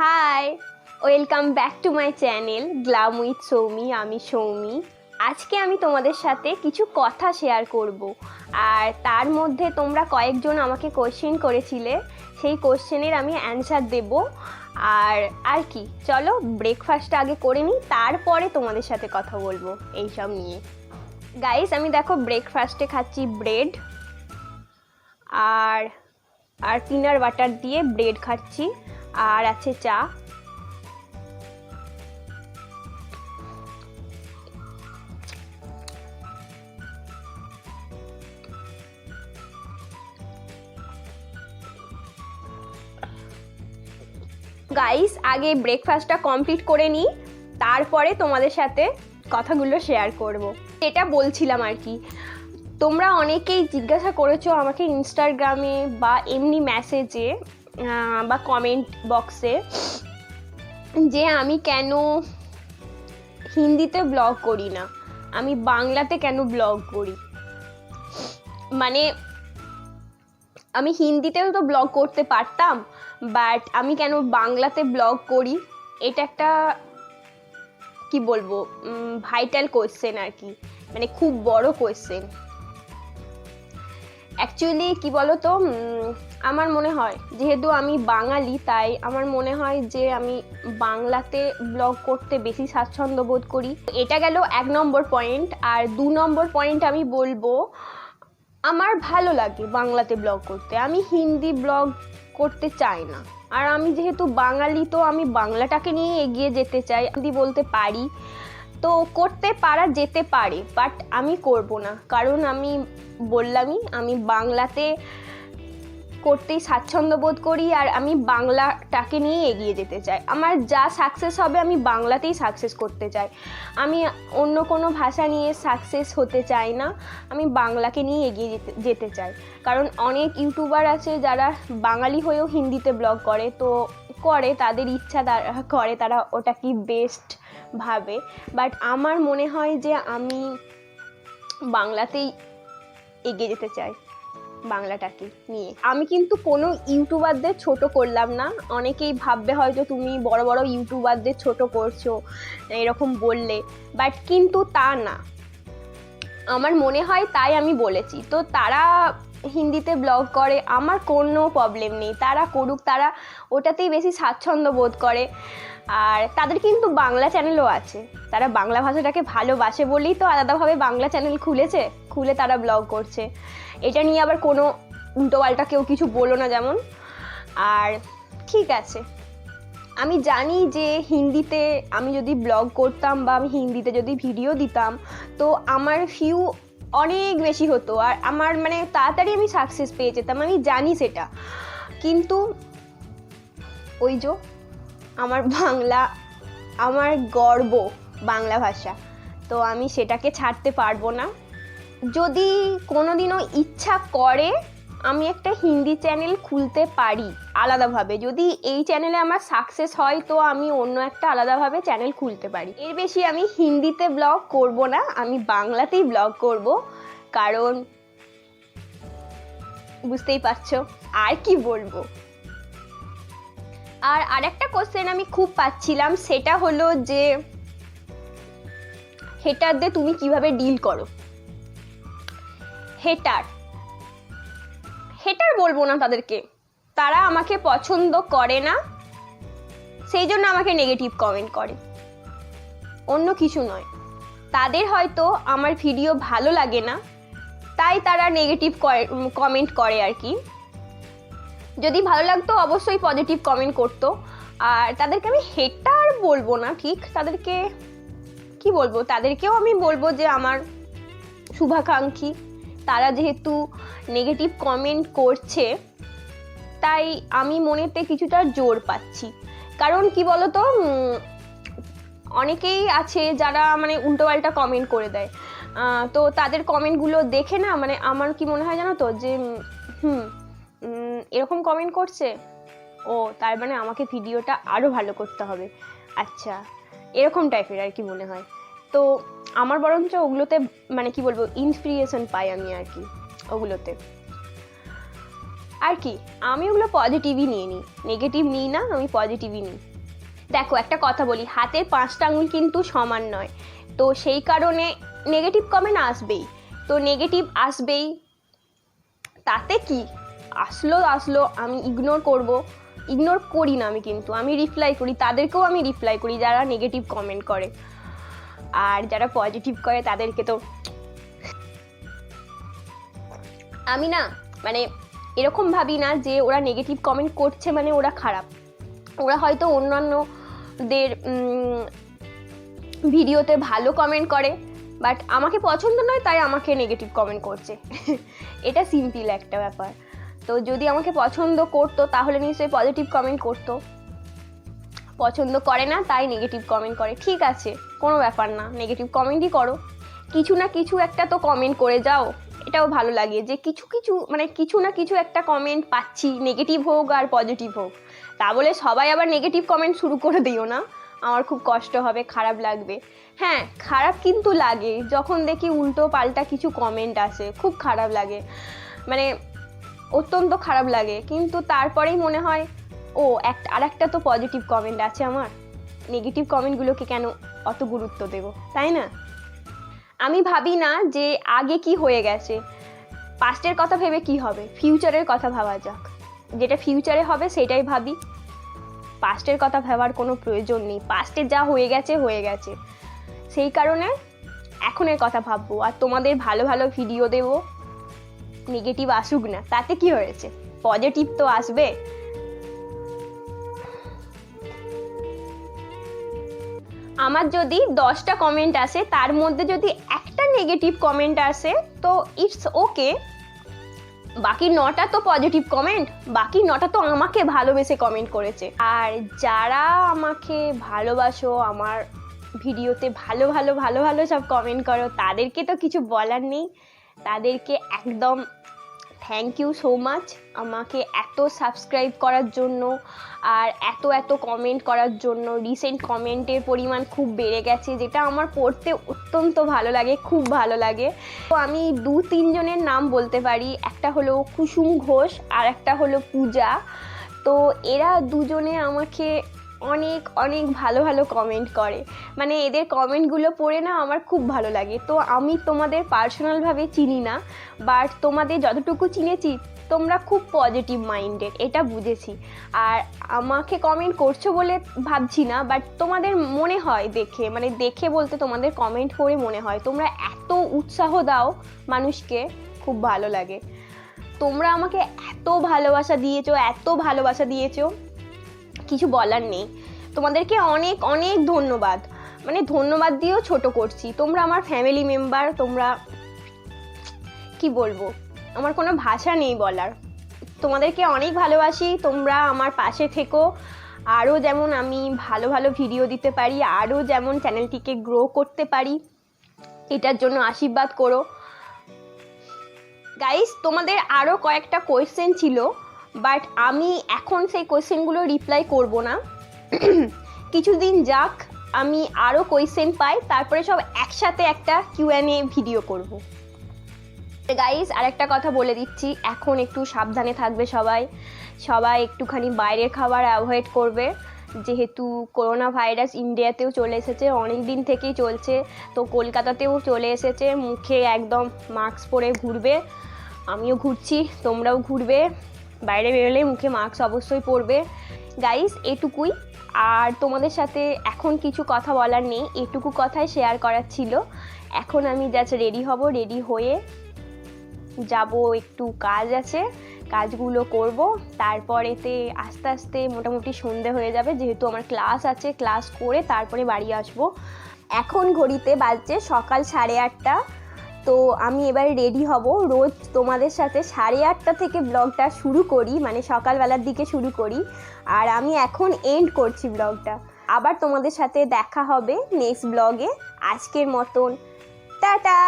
Hi welcome back to my channel glam with Soumi আমি সৌমি আজকে আমি তোমাদের সাথে কিছু কথা শেয়ার করব। আর তার মধ্যে তোমরা কয়েকজন আমাকে কোশ্চেন করেছিলে, সেই কোশ্চেনের আমি অ্যান্সার দেব। আর আর কি, চলো ব্রেকফাস্টটা আগে করে নিই, তারপরে তোমাদের সাথে কথা বলব এইসব নিয়ে। গাইস আমি দেখো ব্রেকফাস্টে খাচ্ছি ব্রেড আর আর পিনার বাটার দিয়ে ব্রেড খাচ্ছি। আর আছে চা। গাইস আগে ব্রেকফাস্টটা কমপ্লিট করে নিই, তারপরে তোমাদের সাথে কথাগুলো শেয়ার করব। এটা বলছিলাম আর কি, তোমরা অনেকেই জিজ্ঞাসা করেছ আমাকে ইনস্টাগ্রামে বা এমনি মেসেজে বা কমেন্ট বক্সে যে আমি কেন হিন্দিতে ব্লগ করি না? আমি বাংলাতে কেন ব্লগ করি? মানে আমি হিন্দিতেও তো ব্লগ করতে পারতাম বাট আমি কেন বাংলাতে ব্লগ করি? এটা একটা কি বলব ভাইটাল কোয়েশ্চেন আর কি। মানে খুব বড় কোয়েশ্চেন অ্যাকচুয়ালি কি বলো তো উম, আমার মনে হয়, যেহেতু আমি বাঙালি, তাই আমার মনে হয় যে আমি বাংলাতে ব্লগ করতে বেশি স্বাচ্ছন্দ্য বোধ করি। এটা গেল এক নম্বর পয়েন্ট আর দু নম্বর পয়েন্ট আমি বলব, আমার ভালো লাগে বাংলাতে ব্লগ করতে। আমি হিন্দি ব্লগ করতে চাই না। আর আমি যেহেতু বাঙালি, তো আমি বাংলাটাকে নিয়ে এগিয়ে যেতে চাই। হিন্দি বলতে পারি, তো করতে পারা যেতে পারে বাট আমি করব না। কারণ আমি বললামই, আমি বাংলাতে করতেই স্বাচ্ছন্দ্য বোধ করি আর আমি বাংলাটাকে নিয়ে এগিয়ে যেতে চাই। আমার যা সাকসেস হবে আমি বাংলাতেই সাকসেস করতে চাই। আমি অন্য কোনো ভাষা নিয়ে সাকসেস হতে চাই না। আমি বাংলাকে নিয়ে এগিয়ে যেতে যেতে চাই। কারণ অনেক ইউটিউবার আছে যারা বাঙালি হয়েও হিন্দিতে ব্লগ করে, তো করে, তাদের ইচ্ছা তারা, করে তারা ওটা কি বেস্ট ভাবে। বাট আমার মনে হয় যে আমি বাংলাতেই এগিয়ে যেতে চাই। বাংলাটাকে নিয়ে। আমি কিন্তু কোনো ইউটিউবারদের ছোট করলাম না। অনেকেই ভাববে হয়তো তুমি বড় বড় ইউটিউবারদের ছোট করছ, এরকম বললে। বাট কিন্তু তা না। আমার মনে হয় তাই আমি বলেছি। তো তারা হিন্দিতে ব্লগ করে, আমার কোনো প্রবলেম নেই। তারা করুক, তারা ওটাতেই বেশি স্বাচ্ছন্দ্য বোধ করে। আর তাদের কিন্তু বাংলা চ্যানেলও আছে। তারা বাংলা ভাষাটাকে ভালোবাসে বলেই তো আলাদাভাবে বাংলা চ্যানেল খুলেছে, খুলে তারা ব্লগ করছে। এটা নিয়ে আবার কোনো উল্টোপাল্টা কেউ কিছু বলো না যেমন। আর ঠিক আছে, আমি জানি যে হিন্দিতে আমি যদি ব্লগ করতাম বা আমি হিন্দিতে যদি ভিডিও দিতাম, তো আমার ভিউ অনেক বেশি হতো। আর আমার মানে তাড়াতাড়ি আমি সাকসেস পেয়ে যেতাম, আমি জানি সেটা। কিন্তু ওই যে আমার বাংলা, আমার গর্ব বাংলা ভাষা, তো আমি সেটাকে ছাড়তে পারব না। যদি কোনোদিনও ইচ্ছা করে আমি একটা হিন্দি চ্যানেল খুলতে পারি আলাদাভাবে। যদি এই চ্যানেলে আমার সাকসেস হয়, তো আমি অন্য একটা আলাদাভাবে চ্যানেল খুলতে পারি। এর বেশি আমি হিন্দিতে ব্লগ করব না, আমি বাংলাতেই ব্লগ করব। কারণ, বুঝতেই পারছ, আর কি বলব? আর আরেকটা কোশ্চেন আমি খুব পাচ্ছিলাম, সেটা হলো যে হেটারদের তুমি কীভাবে ডিল করো? হেটার হেটার বলব না তাদেরকে। তারা আমাকে পছন্দ করে না, সেই জন্য আমাকে নেগেটিভ কমেন্ট করে। অন্য কিছু নয়। তাদের হয়তো আমার ভিডিও ভালো লাগে না, তাই তারা নেগেটিভ কমেন্ট করে আর কি। যদি ভালো লাগতো অবশ্যই পজিটিভ কমেন্ট করতো। আর তাদেরকে আমি হেটটা আর বলব না, ঠিক? তাদেরকে, কি বলব? তাদেরকেও আমি বলব যে আমার শুভাকাঙ্ক্ষী। তারা যেহেতু নেগেটিভ কমেন্ট করছে, তাই আমি মনেতে কিছুটা জোর পাচ্ছি। কারণ কি বলতো অনেকেই আছে যারা মানে উল্টোপাল্টা কমেন্ট করে দেয়। তো তাদের কমেন্টগুলো দেখে না মানে আমার কি মনে হয় জানো তো, যে, হুম এরকম কমেন্ট করছে, ও, তার মানে আমাকে ভিডিওটা আরও ভালো করতে হবে। আচ্ছা এরকম টাইপের আর কি মনে হয়। তো আমার বরঞ্চ ওগুলোতে মানে কি বলব ইন্সপিরিয়েশন পাই আমি আর কি, ওগুলোতে। আর কি, আমি ওগুলো পজিটিভই নিয়ে নিই। নেগেটিভ নিই না, আমি পজিটিভই নিই। দেখো, একটা কথা বলি, হাতের পাঁচটা আঙুল কিন্তু সমান নয়। তো সেই কারণে নেগেটিভ কমেন্ট আসবেই। তো নেগেটিভ আসবেই। তাতে কি? আসলো আসলো, আমি ইগনোর করব। ইগনোর করি না আমি কিন্তু, আমি রিপ্লাই করি, তাদেরকেও আমি রিপ্লাই করি যারা নেগেটিভ কমেন্ট করে। আর যারা পজিটিভ করে তাদেরকে তো আমি না মানে এরকম ভাবি না যে ওরা নেগেটিভ কমেন্ট করছে মানে ওরা খারাপ। ওরা হয়তো অন্যান্যদের ভিডিওতে ভালো কমেন্ট করে বাট আমাকে পছন্দ নয়, তাই আমাকে নেগেটিভ কমেন্ট করছে। এটা সিম্পল একটা ব্যাপার। তো যদি আমাকে পছন্দ করতো, তাহলে নিশ্চয়ই পজিটিভ কমেন্ট করতো। পছন্দ করে না, তাই নেগেটিভ কমেন্ট করে। ঠিক আছে, কোনো ব্যাপার না নেগেটিভ কমেন্টই করো। কিছু না কিছু একটা তো কমেন্ট করে যাও। এটাও ভালো লাগে যে কিছু কিছু মানে কিছু না কিছু একটা কমেন্ট পাচ্ছি নেগেটিভ হোক আর পজিটিভ হোক। তা বলে সবাই আবার নেগেটিভ কমেন্ট শুরু করে দিও না। আমার খুব কষ্ট হবে, খারাপ লাগবে। হ্যাঁ খারাপ কিন্তু লাগে। যখন দেখি উল্টো পাল্টা কিছু কমেন্ট আসে, খুব খারাপ লাগে। মানে অত্যন্ত খারাপ লাগে। কিন্তু তারপরেই মনে হয় ও একটা আর একটা তো পজিটিভ কমেন্ট আছে আমার। নেগেটিভ কমেন্টগুলোকে কেন অত গুরুত্ব দেব, তাই না? আমি ভাবি না যে আগে কি হয়ে গেছে। পাস্টের কথা ভেবে কি হবে? ফিউচারের কথা ভাবা যাক। যেটা ফিউচারে হবে সেটাই ভাবি। পাস্টের কথা ভাবার কোনো প্রয়োজন নেই। পাস্টে যা হয়ে গেছে হয়ে গেছে। সেই কারণে এখনের কথা ভাববো। আর তোমাদের ভালো ভালো ভিডিও দেব। নেগেটিভ আসুক না। তাতে কি হয়েছে? পজিটিভ তো আসবে। আমার যদি দশটা কমেন্ট আসে, তার মধ্যে যদি একটা নেগেটিভ কমেন্ট আসে, তো ইটস ওকে বাকি নটা তো পজিটিভ কমেন্ট বাকি নটা তো আমাকে ভালোবেসে কমেন্ট করেছে। আর যারা আমাকে ভালোবাসো, আমার ভিডিওতে ভালো ভালো ভালো ভালো সব কমেন্ট করো, তাদেরকে তো কিছু বলার নেই। তাদেরকে একদম থ্যাংক ইউ সো মাচ আমাকে এত সাবস্ক্রাইব করার জন্য আর এত এত কমেন্ট করার জন্য। রিসেন্ট কমেন্টের পরিমাণ খুব বেড়ে গেছে, যেটা আমার পড়তে অত্যন্ত ভালো লাগে, খুব ভালো লাগে। তো আমি দু তিনজনের নাম বলতে পারি, একটা হলো কুসুম ঘোষ আর একটা হলো পূজা। তো এরা দুজনে আমাকে অনেক অনেক ভালো ভালো কমেন্ট করে। মানে এদের কমেন্টগুলো পড়ে না আমার খুব ভালো লাগে। তো আমি তোমাদের পার্সোনালভাবে চিনি না বাট তোমাদের যতটুকু চিনেছি, তোমরা খুব পজিটিভ মাইন্ডেড এটা বুঝেছি। আর আমাকে কমেন্ট করছ বলে ভাবছি না বাট তোমাদের মনে হয় দেখে মানে দেখে বলতে তোমাদের কমেন্ট করে মনে হয়। তোমরা এত উৎসাহ দাও মানুষকে, খুব ভালো লাগে। তোমরা আমাকে এত ভালোবাসা দিয়েছ, এত ভালোবাসা দিয়েছ। কিছু বলার নেই। তোমাদেরকে অনেক অনেক ধন্যবাদ। মানে ধন্যবাদ দিয়েও ছোট করছি। তোমরা আমার ফ্যামিলি মেম্বার তোমরা কি বলব? আমার কোনো ভাষা নেই বলার। তোমাদেরকে অনেক ভালোবাসি। তোমরা আমার পাশে থেকো। আরও যেমন আমি ভালো ভালো ভিডিও দিতে পারি, আরও যেমন চ্যানেলটিকে গ্রো করতে পারি, এটার জন্য আশীর্বাদ করো। গাইস তোমাদের আরও কয়েকটা কোয়েশ্চেন ছিল। বাট আমি এখন সেই কোয়েশ্চেনগুলো রিপ্লাই করব না। কিছুদিন যাক, আমি আরও কোয়েশ্চেন পাই, তারপরে সব একসাথে একটা কিউএনএ ভিডিও করব। গাইস আরেকটা কথা বলে দিচ্ছি, এখন একটু সাবধানে থাকবে সবাই। সবাই একটুখানি বাইরের খাবার অ্যাভয়েড করবে। যেহেতু করোনা ভাইরাস ইন্ডিয়াতেও চলে এসেছে, অনেক দিন থেকেই চলছে, তো কলকাতাতেও চলে এসেছে, মুখে একদম মাস্ক পরে ঘুরবে। আমিও ঘুরছি, তোমরাও ঘুরবে। বাইরে বেরোলে মুখে মাস্ক অবশ্যই পরবে গাইস এটুকুই। আর তোমাদের সাথে এখন কিছু কথা বলার নেই, এটুকু কথাই শেয়ার করার ছিল। এখন আমি জাস্ট রেডি হব রেডি হয়ে যাব, একটু কাজ আছে, কাজগুলো করব। তারপরেতে আস্তে আস্তে মোটামুটি সন্ধে হয়ে যাবে, যেহেতু আমার ক্লাস আছে ক্লাস করে তারপরে বাড়ি আসব। এখন ঘড়িতে বাজছে সকাল সাড়ে আটটা। তো আমি এবার রেডি হব। রোজ তোমাদের সাথে সাড়ে আটটা থেকে ব্লগটা শুরু করি মানে সকালবেলার দিকে শুরু করি। আর আমি এখন এন্ড করছি ব্লগটা আবার তোমাদের সাথে দেখা হবে নেক্সট ব্লগে আজকের মতন। টাটা!